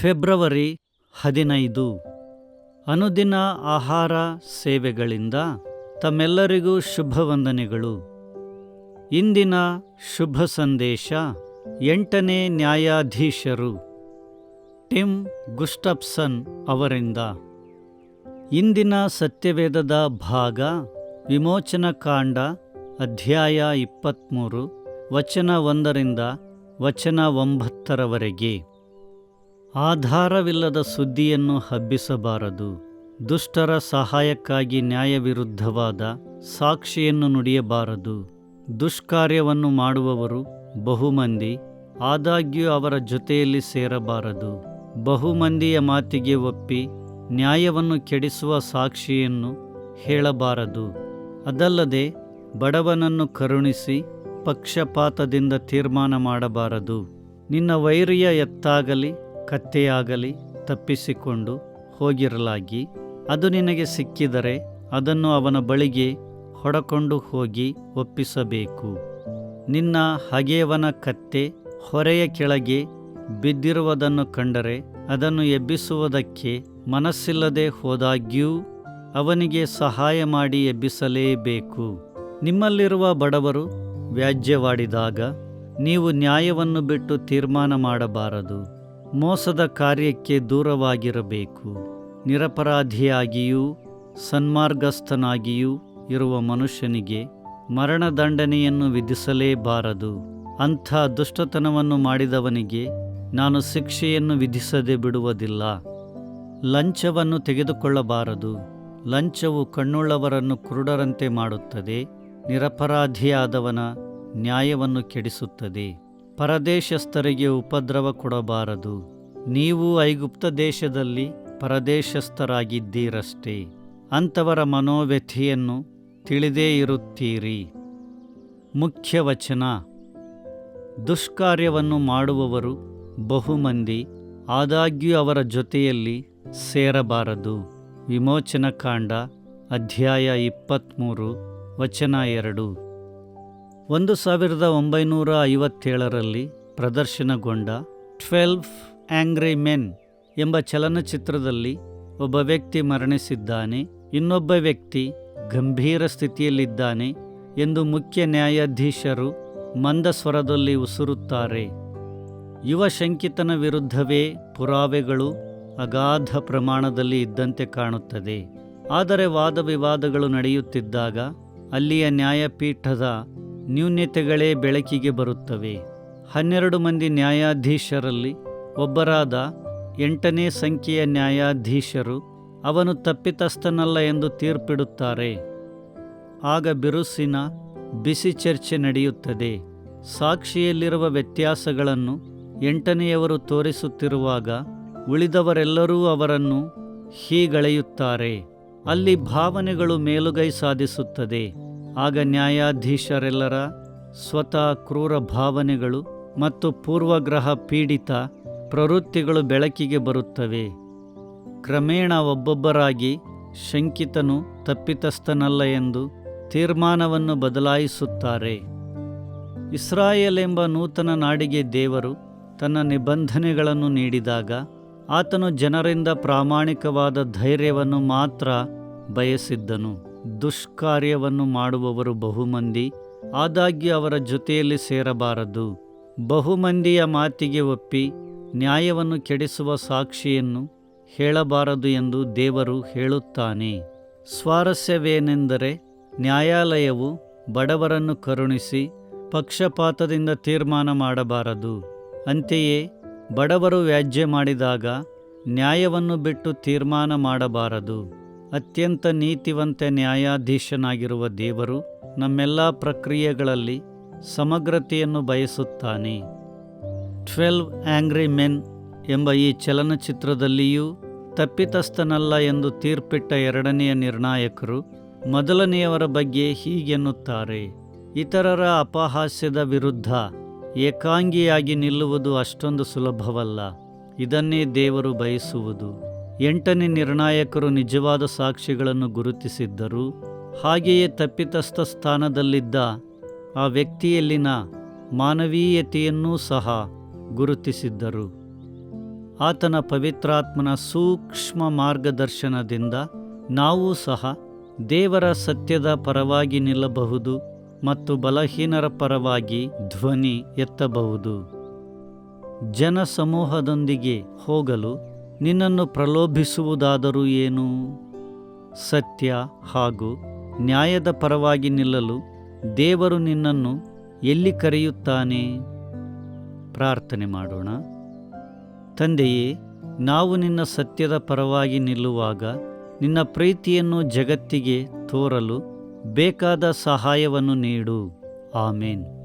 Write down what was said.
February ಹದಿನೈದು. ಅನುದಿನ ಆಹಾರ ಸೇವೆಗಳಿಂದ ತಮ್ಮೆಲ್ಲರಿಗೂ ಶುಭ ವಂದನೆಗಳು ಇಂದಿನ ಶುಭ ಸಂದೇಶ ಎಂಟನೇ ನ್ಯಾಯಾಧೀಶರು ಟಿಮ್ ಗುಸ್ಟಪ್ಸನ್ ಅವರಿಂದ. ಇಂದಿನ ಸತ್ಯವೇದದ ಭಾಗ ವಿಮೋಚನಕಾಂಡ ಅಧ್ಯಾಯ ಇಪ್ಪತ್ತ್ಮೂರು ವಚನ ಒಂದರಿಂದ ವಚನ ಒಂಬತ್ತರವರೆಗೆ. ಆಧಾರವಿಲ್ಲದ ಸುದ್ದಿಯನ್ನು ಹಬ್ಬಿಸಬಾರದು. ದುಷ್ಟರ ಸಹಾಯಕ್ಕಾಗಿ ನ್ಯಾಯವಿರುದ್ಧವಾದ ಸಾಕ್ಷಿಯನ್ನು ನುಡಿಯಬಾರದು. ದುಷ್ಕಾರ್ಯವನ್ನು ಮಾಡುವವರು ಬಹುಮಂದಿ, ಆದಾಗ್ಯೂ ಅವರ ಜೊತೆಯಲ್ಲಿ ಸೇರಬಾರದು. ಬಹುಮಂದಿಯ ಮಾತಿಗೆ ಒಪ್ಪಿ ನ್ಯಾಯವನ್ನು ಕೆಡಿಸುವ ಸಾಕ್ಷಿಯನ್ನು ಹೇಳಬಾರದು. ಅದಲ್ಲದೆ ಬಡವನನ್ನು ಕರುಣಿಸಿ ಪಕ್ಷಪಾತದಿಂದ ತೀರ್ಮಾನ ಮಾಡಬಾರದು. ನಿನ್ನ ವೈರಿಯ ಎತ್ತಾಗಲಿ ಕತ್ತೆಯಾಗಲಿ ತಪ್ಪಿಸಿಕೊಂಡು ಹೋಗಿರಲಾಗಿ, ಅದು ನಿನಗೆ ಸಿಕ್ಕಿದರೆ ಅದನ್ನು ಅವನ ಬಳಿಗೆ ಹೊಡಕೊಂಡು ಹೋಗಿ ಒಪ್ಪಿಸಬೇಕು. ನಿನ್ನ ಹಗೆಯವನ ಕತ್ತೆ ಹೊರೆಯ ಕೆಳಗೆ ಬಿದ್ದಿರುವುದನ್ನು ಕಂಡರೆ ಅದನ್ನು ಎಬ್ಬಿಸುವುದಕ್ಕೆ ಮನಸ್ಸಿಲ್ಲದೆ ಹೋದಾಗ್ಯೂ ಅವನಿಗೆ ಸಹಾಯ ಮಾಡಿ ಎಬ್ಬಿಸಲೇಬೇಕು. ನಿಮ್ಮಲ್ಲಿರುವ ಬಡವರು ವ್ಯಾಜ್ಯವಾಡಿದಾಗ ನೀವು ನ್ಯಾಯವನ್ನು ಬಿಟ್ಟು ತೀರ್ಮಾನ ಮಾಡಬಾರದು. ಮೋಸದ ಕಾರ್ಯಕ್ಕೆ ದೂರವಾಗಿರಬೇಕು. ನಿರಪರಾಧಿಯಾಗಿಯೂ, ಸನ್ಮಾರ್ಗಸ್ಥನಾಗಿಯೂ ಇರುವ ಮನುಷ್ಯನಿಗೆ ಮರಣದಂಡನೆಯನ್ನು ವಿಧಿಸಲೇಬಾರದು. ಅಂಥ ದುಷ್ಟತನವನ್ನು ಮಾಡಿದವನಿಗೆ ನಾನು ಶಿಕ್ಷೆಯನ್ನು ವಿಧಿಸದೆ ಬಿಡುವುದಿಲ್ಲ. ಲಂಚವನ್ನು ತೆಗೆದುಕೊಳ್ಳಬಾರದು. ಲಂಚವು ಕಣ್ಣುಳ್ಳವರನ್ನು ಕುರುಡರಂತೆ ಮಾಡುತ್ತದೆ, ನಿರಪರಾಧಿಯಾದವನ ನ್ಯಾಯವನ್ನು ಕೆಡಿಸುತ್ತದೆ. ಪರದೇಶಸ್ಥರಿಗೆ ಉಪದ್ರವ ಕೊಡಬಾರದು. ನೀವು ಐಗುಪ್ತ ದೇಶದಲ್ಲಿ ಪರದೇಶಸ್ಥರಾಗಿದ್ದೀರಷ್ಟೇ. ಅಂಥವರ ಮನೋವ್ಯಥೆಯನ್ನು ತಿಳಿದೇ ಇರುತ್ತೀರಿ. ಮುಖ್ಯ ವಚನ. ದುಷ್ಕಾರ್ಯವನ್ನು ಮಾಡುವವರು ಬಹುಮಂದಿ ಆದಾಗ್ಯೂ ಅವರ ಜೊತೆಯಲ್ಲಿ ಸೇರಬಾರದು. ವಿಮೋಚನಕಾಂಡ ಅಧ್ಯಾಯ ಇಪ್ಪತ್ತ್ಮೂರು ವಚನ ಎರಡು. ಒಂದು ಸಾವಿರದ ಒಂಬೈನೂರ ಐವತ್ತೇಳರಲ್ಲಿ ಪ್ರದರ್ಶನಗೊಂಡ ಟ್ವೆಲ್ವ್ ಆಂಗ್ರಿ ಮೆನ್ ಎಂಬ ಚಲನಚಿತ್ರದಲ್ಲಿ ಒಬ್ಬ ವ್ಯಕ್ತಿ ಮರಣಿಸಿದ್ದಾನೆ, ಇನ್ನೊಬ್ಬ ವ್ಯಕ್ತಿ ಗಂಭೀರ ಸ್ಥಿತಿಯಲ್ಲಿದ್ದಾನೆ ಎಂದು ಮುಖ್ಯ ನ್ಯಾಯಾಧೀಶರು ಮಂದ ಸ್ವರದಲ್ಲಿ ಉಸುರುತ್ತಾರೆ. ಯುವ ಶಂಕಿತನ ವಿರುದ್ಧವೇ ಪುರಾವೆಗಳು ಅಗಾಧ ಪ್ರಮಾಣದಲ್ಲಿ ಇದ್ದಂತೆ ಕಾಣುತ್ತದೆ. ಆದರೆ ವಾದ ವಿವಾದಗಳು ನಡೆಯುತ್ತಿದ್ದಾಗ ಅಲ್ಲಿಯ ನ್ಯಾಯಪೀಠದ ನ್ಯೂನ್ಯತೆಗಳೇ ಬೆಳಕಿಗೆ ಬರುತ್ತವೆ. ಹನ್ನೆರಡು ಮಂದಿ ನ್ಯಾಯಾಧೀಶರಲ್ಲಿ ಒಬ್ಬರಾದ ಎಂಟನೇ ಸಂಖ್ಯೆಯ ನ್ಯಾಯಾಧೀಶರು ಅವನು ತಪ್ಪಿತಸ್ಥನಲ್ಲ ಎಂದು ತೀರ್ಪಿಡುತ್ತಾರೆ. ಆಗ ಬಿರುಸಿನ ಬಿಸಿ ಚರ್ಚೆ ನಡೆಯುತ್ತದೆ. ಸಾಕ್ಷಿಯಲ್ಲಿರುವ ವ್ಯತ್ಯಾಸಗಳನ್ನು ಎಂಟನೆಯವರು ತೋರಿಸುತ್ತಿರುವಾಗ ಉಳಿದವರೆಲ್ಲರೂ ಅವರನ್ನು ಹೀಗಳೆಯುತ್ತಾರೆ. ಅಲ್ಲಿ ಭಾವನೆಗಳು ಮೇಲುಗೈ ಸಾಧಿಸುತ್ತದೆ. ಆಗ ನ್ಯಾಯಾಧೀಶರೆಲ್ಲರ ಸ್ವತಃ ಕ್ರೂರ ಭಾವನೆಗಳು ಮತ್ತು ಪೂರ್ವಗ್ರಹ ಪೀಡಿತ ಪ್ರವೃತ್ತಿಗಳು ಬೆಳಕಿಗೆ ಬರುತ್ತವೆ. ಕ್ರಮೇಣ ಒಬ್ಬೊಬ್ಬರಾಗಿ ಶಂಕಿತನು ತಪ್ಪಿತಸ್ಥನಲ್ಲ ಎಂದು ತೀರ್ಮಾನವನ್ನು ಬದಲಾಯಿಸುತ್ತಾರೆ. ಇಸ್ರಾಯೇಲ್ ಎಂಬ ನೂತನ ನಾಡಿಗೆ ದೇವರು ತನ್ನ ನಿಬಂಧನೆಗಳನ್ನು ನೀಡಿದಾಗ ಆತನು ಜನರಿಂದ ಪ್ರಾಮಾಣಿಕವಾದ ಧೈರ್ಯವನ್ನು ಮಾತ್ರ ಬಯಸಿದ್ದನು. ದುಷ್ಕಾರ್ಯವನ್ನು ಮಾಡುವವರು ಬಹುಮಂದಿ, ಆದಾಗ್ಯೂ ಅವರ ಜೊತೆಯಲ್ಲಿ ಸೇರಬಾರದು. ಬಹುಮಂದಿಯ ಮಾತಿಗೆ ಒಪ್ಪಿ ನ್ಯಾಯವನ್ನು ಕೆಡಿಸುವ ಸಾಕ್ಷಿಯನ್ನು ಹೇಳಬಾರದು ಎಂದು ದೇವರು ಹೇಳುತ್ತಾನೆ. ಸ್ವಾರಸ್ಯವೇನೆಂದರೆ ನ್ಯಾಯಾಲಯವು ಬಡವರನ್ನು ಕರುಣಿಸಿ ಪಕ್ಷಪಾತದಿಂದ ತೀರ್ಮಾನ ಮಾಡಬಾರದು. ಅಂತೆಯೇ ಬಡವರು ವ್ಯಾಜ್ಯ ಮಾಡಿದಾಗ ನ್ಯಾಯವನ್ನು ಬಿಟ್ಟು ತೀರ್ಮಾನ ಮಾಡಬಾರದು. ಅತ್ಯಂತ ನೀತಿವಂತ ನ್ಯಾಯಾಧೀಶನಾಗಿರುವ ದೇವರು ನಮ್ಮೆಲ್ಲ ಪ್ರಕ್ರಿಯೆಗಳಲ್ಲಿ ಸಮಗ್ರತೆಯನ್ನು ಬಯಸುತ್ತಾನೆ. ಟ್ವೆಲ್ವ್ ಆಂಗ್ರಿ ಮೆನ್ ಎಂಬ ಈ ಚಲನಚಿತ್ರದಲ್ಲಿಯೂ ತಪ್ಪಿತಸ್ಥನಲ್ಲ ಎಂದು ತೀರ್ಪಿಟ್ಟ ಎರಡನೆಯ ನಿರ್ಣಾಯಕರು ಮೊದಲನೆಯವರ ಬಗ್ಗೆ ಹೀಗೆನ್ನುತ್ತಾರೆ. ಇತರರ ಅಪಹಾಸ್ಯದ ವಿರುದ್ಧ ಏಕಾಂಗಿಯಾಗಿ ನಿಲ್ಲುವುದು ಅಷ್ಟೊಂದು ಸುಲಭವಲ್ಲ. ಇದನ್ನೇ ದೇವರು ಬಯಸುವುದು. ಎಂಟನೇ ನಿರ್ಣಾಯಕರು ನಿಜವಾದ ಸಾಕ್ಷಿಗಳನ್ನು ಗುರುತಿಸಿದ್ದರು. ಹಾಗೆಯೇ ತಪ್ಪಿತಸ್ಥ ಸ್ಥಾನದಲ್ಲಿದ್ದ ಆ ವ್ಯಕ್ತಿಯಲ್ಲಿನ ಮಾನವೀಯತೆಯನ್ನೂ ಸಹ ಗುರುತಿಸಿದ್ದರು. ಆತನ ಪವಿತ್ರಾತ್ಮನ ಸೂಕ್ಷ್ಮ ಮಾರ್ಗದರ್ಶನದಿಂದ ನಾವು ಸಹ ದೇವರ ಸತ್ಯದ ಪರವಾಗಿ ನಿಲ್ಲಬಹುದು ಮತ್ತು ಬಲಹೀನರ ಪರವಾಗಿ ಧ್ವನಿ ಎತ್ತಬಹುದು. ಜನಸಮೂಹದೊಂದಿಗೆ ಹೋಗಲು ನಿನ್ನನ್ನು ಪ್ರಲೋಭಿಸುವುದಾದರೂ ಏನು? ಸತ್ಯ ಹಾಗೂ ನ್ಯಾಯದ ಪರವಾಗಿ ನಿಲ್ಲಲು ದೇವರು ನಿನ್ನನ್ನು ಎಲ್ಲಿ ಕರೆಯುತ್ತಾನೆ? ಪ್ರಾರ್ಥನೆ ಮಾಡೋಣ. ತಂದೆಯೇ, ನಾವು ನಿನ್ನ ಸತ್ಯದ ಪರವಾಗಿ ನಿಲ್ಲುವಾಗ ನಿನ್ನ ಪ್ರೀತಿಯನ್ನು ಜಗತ್ತಿಗೆ ತೋರಲು ಬೇಕಾದ ಸಹಾಯವನ್ನು ನೀಡು. ಆಮೇನ್.